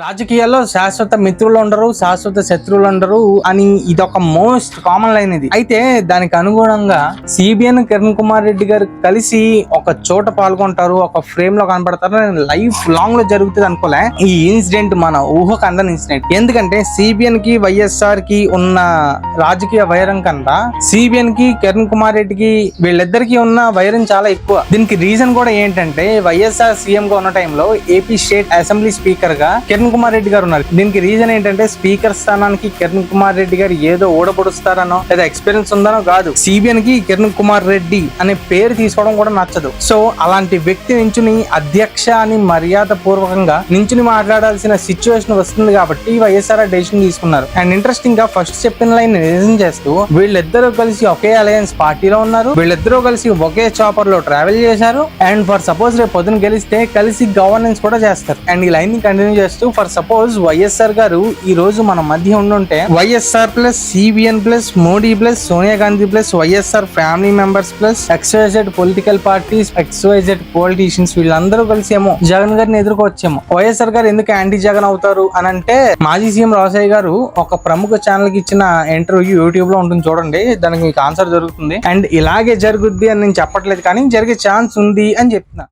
రాజకీయాల్లో శాశ్వత మిత్రులు ఉండరు శాశ్వత శత్రువులు ఉండరు అని ఇదొక మోస్ట్ కామన్ లైన్ ఇది. అయితే దానికి అనుగుణంగా సిబిఎన్ కిరణ్ కుమార్ రెడ్డి గారు కలిసి ఒక చోట పాల్గొంటారు ఒక ఫ్రేమ్లో కనబడతారు లైఫ్ లాంగ్లో జరుగుతుంది అనుకోలే. ఈ ఇన్సిడెంట్ మన ఊహకు అందని ఇన్సిడెంట్. ఎందుకంటే సిబిఎన్కి వైఎస్ఆర్కి ఉన్న రాజకీయ వైరం కన్నా సిబిఎన్కి కిరణ్ కుమార్ రెడ్డికి వీళ్ళిద్దరికి ఉన్న వైరం చాలా ఎక్కువ. దీనికి రీజన్ కూడా ఏంటంటే వైఎస్ఆర్ సీఎం గా ఉన్న టైంలో ఏపీ స్టేట్ అసెంబ్లీ స్పీకర్గా కిరణ్ కుమార్ రెడ్డి గారు ఉన్నారు. దీనికి రీజన్ ఏంటంటే స్పీకర్ స్థానానికి కిరణ్ కుమార్ రెడ్డి గారు ఏదో ఓడపొడుస్తారనో లేదా ఎక్స్పీరియన్స్ ఉందనో కాదు. సిబిఎన్కి కిరణ్ కుమార్ రెడ్డి అనే పేరు తీసుకోవడం కూడా నచ్చదు. సో అలాంటి వ్యక్తి నించుని అధ్యక్ష అని మర్యాద పూర్వకంగా నించుని మాట్లాడాల్సిన సిచ్యువేషన్ వస్తుంది కాబట్టి వైఎస్ఆర్ డెసిషన్ తీసుకున్నారు. అండ్ ఇంట్రెస్టింగ్గా ఫస్ట్ చెప్పిన లైన్ నిజం చేస్తూ వీళ్ళిద్దరూ కలిసి ఒకే అలయన్స్ పార్టీలో ఉన్నారు. వీళ్ళిద్దరూ కలిసి ఒకే చాపర్లో ట్రావెల్ చేశారు. అండ్ ఫర్ సపోజ్ రేపు పొద్దున గెలిస్తే కలిసి గవర్నెన్స్ కూడా చేస్తారు. అండ్ ఈ లైన్ని కంటిన్యూ చేస్తూ ఫర్ సపోజ్ వైఎస్ఆర్ గారు ఈ రోజు మన మధ్య ఉండుంటే YSR plus CBN plus Modi plus Sonia Gandhi plus YSR family members plus XYZ political parties XYZ politicians వీళ్ళందరూ కలిసి ఏమో జగన్ గారిని ఎదుర్కోవచ్చేమో. వైఎస్ఆర్ గారు ఎందుకు యాంటీ జగన్ అవుతారు అని అంటే మాజీ సీఎం రాజయ్య గారు ఒక ప్రముఖ ఛానల్కి ఇచ్చిన ఇంటర్వ్యూ యూట్యూబ్లో ఉంటుంది చూడండి దానికి మీకు ఆన్సర్ జరుగుతుంది అండ్ ఇలాగే జరుగుద్ది అని నేను చెప్పట్లేదు కానీ జరిగే ఛాన్స్ ఉంది అని చెప్తున్నా.